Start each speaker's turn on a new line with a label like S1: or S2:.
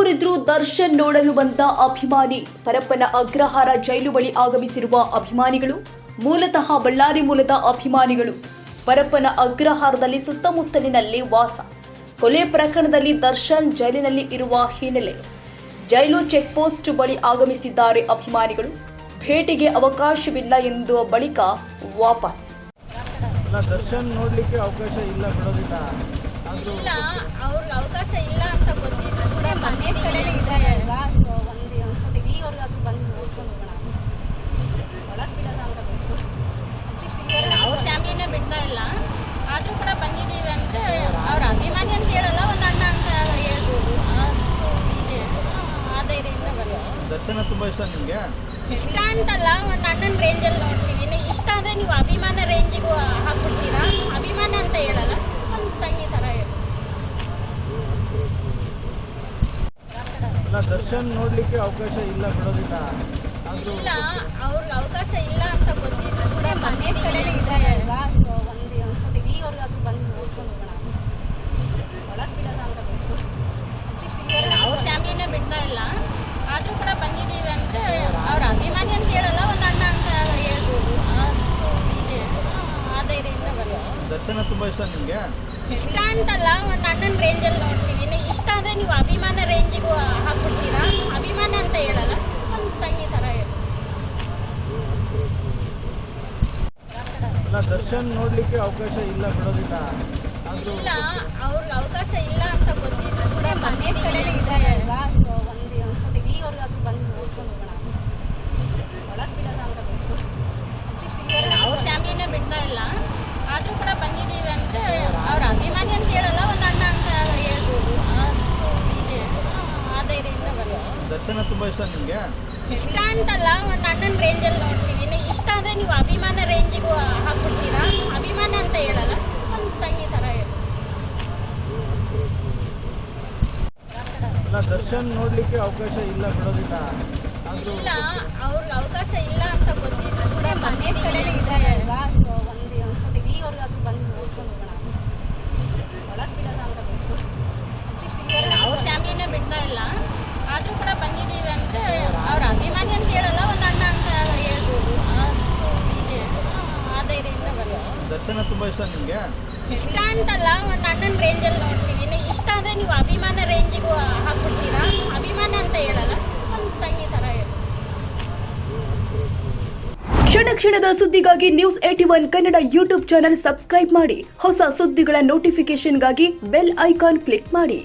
S1: ಬಡವರಿದ್ರು ದರ್ಶನ್ ನೋಡಲು ಬಂದ ಅಭಿಮಾನಿ. ಪರಪ್ಪನ ಅಗ್ರಹಾರ ಜೈಲು ಬಳಿ ಆಗಮಿಸಿರುವ ಅಭಿಮಾನಿಗಳು, ಮೂಲತಃ ಬಳ್ಳಾರಿ ಮೂಲದ ಅಭಿಮಾನಿಗಳು. ಪರಪ್ಪನ ಅಗ್ರಹಾರದಲ್ಲಿ ಸುತ್ತಮುತ್ತಲಿನಲ್ಲಿ ವಾಸ. ಕೊಲೆ ಪ್ರಕರಣದಲ್ಲಿ ದರ್ಶನ್ ಜೈಲಿನಲ್ಲಿ ಇರುವ ಹಿನ್ನೆಲೆ. ಜೈಲು ಚೆಕ್ ಪೋಸ್ಟ್ ಬಳಿ ಆಗಮಿಸಿದ್ದಾರೆ ಅಭಿಮಾನಿಗಳು. ಭೇಟಿಗೆ ಅವಕಾಶವಿಲ್ಲ ಎಂದು ಬಳಿಕ ವಾಪಸ್.
S2: ದರ್ಶನ್ ನೋಡಲಿಕ್ಕೆ ಅವಕಾಶ ಇಲ್ಲ ಬಿಡೋದಿಲ್ಲ
S3: ಇಲ್ಲ ಅವ್ರಿಗೆ ಅವಕಾಶ ಇಲ್ಲ ಅಂತ ಗೊತ್ತಿದ್ರು ಕೂಡ ಮನೆ ಕಡೆ ಇದೆ ಅಲ್ವಾ? ಸೊ ಒಂದು ಒಂದ್ಸತಿ ಅದು ಬಂದು ನೋಡ್ಕೊಂಡು ಹೋಗೋಣ ಒಳಗೆ ಬಿಡೋಣ ಅಂತ ಗೊತ್ತು. ಅವ್ರ ಫ್ಯಾಮಿಲಿನೇ ಬಿಡ್ತಾ ಇಲ್ಲ. ಆದರೂ ಕೂಡ ಬಂದಿದ್ದೀವಿ ಅಂದರೆ ಅವ್ರ ಅಭಿಮಾನಿ ಅಂತ ಹೇಳಲ್ಲ ಒಂದು ಅಣ್ಣ ಅಂತ ಹೇಳ್ಬೋದು. ಆ, ಧೈರ್ಯದಿಂದ ಬರೋದು
S2: ತುಂಬಾ ಇಷ್ಟ ನಿಮಗೆ?
S3: ಇಷ್ಟ ಅಂತಲ್ಲ ಒಂದು ಅಣ್ಣನ ರೇಂಜಲ್ಲಿ ನೋಡ್ತೀವಿ. ಇಷ್ಟ ಅಂದರೆ ನೀವು ಅಭಿಮಾನ ರೇಂಜಿಗೂ ಹಾಕ್ಬಿಡ್ತೀರಾ? ಅಭಿಮಾನ ಅಂತ ಹೇಳಲ್ಲ ಒಂದು ತಂಗಿ ಥರ ಹೇಳಿ
S2: ಅಲ್ಲ ದರ್ಶನ್ ನೋಡ್ಲಿಕ್ಕೆ ಅವಕಾಶ ಇಲ್ಲ ಬಿಡೋದಿಲ್ಲ
S3: ಇಲ್ಲ ಅವ್ರಿಗೆ ಅವಕಾಶ ಇಲ್ಲ ಅಂತ ಗೊತ್ತಿದ್ರು ಕೂಡ ಮನೆ ಕಡೆ ಇದೆ ಅಲ್ವಾ? ಸೊ ಒಂದು ಒಂದ್ಸತಿ ಈವರೆಗಾದ್ರೂ ಬಂದು ನೋಡ್ಕೊಂಡು ಹೋಗೋಣ ಒಳಗೆ ಬಿಡೋಣ ಅಂತ ಗೊತ್ತು. ಅವ್ರ ಫ್ಯಾಮಿಲಿನೇ ಬಿಡ್ತಾ ಇಲ್ಲ. ಆದ್ರೂ ಕೂಡ ಬಂದಿದ್ದೀವಿ ಅಂದರೆ ಅವ್ರ ಅಭಿಮಾನಿ ಅಂತ ಹೇಳಲ್ಲ ಒಂದು ಅಣ್ಣ ಅಂತ ಹೇಳ್ಬೋದು. ಆ, ಧೈರ್ಯದಿಂದ ಬರೋದು
S2: ದರ್ಶನ ತುಂಬಾ ಇಷ್ಟ ನಿಮ್ಗೆ?
S3: ಇಷ್ಟ ಅಂತಲ್ಲ ಒಂದು ಅಣ್ಣನ ರೇಂಜಲ್ಲಿ ನೋಡ್ತೀವಿ. ಅಂದರೆ ನೀವು ಅಭಿಮಾನ ರೇಂಜಿಗೂ ಹಾಕ್ಬಿಡ್ತೀರಾ? ಅಭಿಮಾನ ಅಂತ ಹೇಳಲ್ಲ ಒಂದು ತಂಗಿ ಥರ ಹೇಳಿ.
S2: ಅಲ್ಲ ದರ್ಶನ್ ನೋಡ್ಲಿಕ್ಕೆ ಅವಕಾಶ ಇಲ್ಲ ಬಿಡೋದಿಲ್ಲ.
S3: ಇಲ್ಲ ಅವ್ರಿಗೆ ಅವಕಾಶ ಇಲ್ಲ ಅಂತ ಗೊತ್ತಿದ್ರು ಕೂಡ ಮನೆ ಕಡೆ ಇದೆ ಅಲ್ವಾ ಸೊ ಒಂದು ಒಂದ್ಸತಿ ಈವರೆಗಾದ್ರೂ ಬಂದು ನೋಡ್ಕೊಂಡು ಹೋಗೋಣ ಒಳಗೆ ಬಿಡೋಣ ಅಂತ ಗೊತ್ತು ಅಟ್ಲೀಸ್ಟ್ ಈವರೆಗೆ ಅವ್ರ ಫ್ಯಾಮಿಲಿನೇ ಬಿಡ್ತಾ ಇಲ್ಲ ಆದರೂ ಕೂಡ ಬಂದಿದ್ದೀವಿ ಅಂದರೆ ಅವ್ರ ಅಭಿಮಾನಿ ಅಂತ ಹೇಳಲ್ಲ ಒಂದು ಅಣ್ಣ ಅಂತ ಹೇಳ್ಬೋದು ಆ, so ಹೀಗೆ ಆ ಧೈರ್ಯದಿಂದ ಬರೋದು
S2: ದರ್ಶನ ತುಂಬಾ ಇಷ್ಟ ನಿಮ್ಗೆ?
S3: ಇಷ್ಟ ಅಂತಲ್ಲ ಒಂದು ಅಣ್ಣನ ರೇಂಜಲ್ಲಿ ನೋಡ್ತೀವಿ. ಇನ್ನು ಇಷ್ಟ ಅಂದರೆ ನೀವು ಅಭಿಮಾನ ರೇಂಜಿಗೂ ಹಾಕ್ಬಿಡ್ತೀರಾ? ಅಭಿಮಾನ ಅಂತ ಹೇಳಲ್ಲ ಒಂದು ತಂಗಿ ಥರ ಹೇಳಿ.
S2: ಅಲ್ಲ ದರ್ಶನ್ ನೋಡ್ಲಿಕ್ಕೆ ಅವಕಾಶ ಇಲ್ಲ ಬಿಡೋದಿಲ್ಲ. ಆದ್ರೂ
S3: ಇಲ್ಲ ಅವ್ರಿಗೆ ಅವಕಾಶ ಇಲ್ಲ ಅಂತ ಗೊತ್ತಿದ್ರು ಕೂಡ ಮನೆ ಕಡೆ ಇದೆ ಅಲ್ವಾ ಸೊ ಒಂದು ಒಂದ್ಸತಿ ಈವರೆಗಾದ್ರೂ ಬಂದು ನೋಡ್ಕೊಂಡು ಹೋಗೋಣ ಒಳಗೆ ಬಿಡೋಣ ಅಂತ ಗೊತ್ತು ಅಟ್ಲೀಸ್ಟ್ ಈವರೆಗೆ ಅವ್ರ ಫ್ಯಾಮಿಲಿನೇ ಬಿಡ್ತಾ ಇಲ್ಲ ಆದರೂ ಕೂಡ ಬಂದಿದ್ದೀವಿ ಅಂದರೆ ಅವ್ರ ಅಭಿಮಾನಿ ಅಂತ ಹೇಳಲ್ಲ ಒಂದು ಅಣ್ಣ ಅಂತ ಹೇಳ್ಬೋದು ಆ, so ಹೀಗೆ ಆ ಧೈರ್ಯದಿಂದ
S2: ದರ್ಶನ ತುಂಬಾ ಇಷ್ಟ ನಿಮ್ಗೆ?
S3: ಇಷ್ಟ ಅಂತಲ್ಲ ಒಂದು ರೇಂಜ್ ರೇಂಜಲ್ಲಿ ನೋಡ್ತೀವಿ ಇನ್ನು ಇಷ್ಟ ಅಂದರೆ ನೀವು ಅಭಿಮಾನ ರೇಂಜಿಗೂ ಹಾಕ್ಬಿಡ್ತೀರಾ? ಅಭಿಮಾನ ಅಂತ ಹೇಳಲ್ಲ ಒಂದು ತಂಗಿ ಥರ ಹೇಳಿ.
S1: ಕ್ಷಣ ಕ್ಷಣದ ಸುದ್ದಿಗಾಗಿ news eighty one Kannada YouTube channel subscribe ಮಾಡಿ. ಹೊಸ ಸುದ್ದಿಗಳ ನೋಟಿಫಿಕೇಶನ್ಗಾಗಿ ಬೆಲ್ ಐಕಾನ್ ಕ್ಲಿಕ್ ಮಾಡಿ.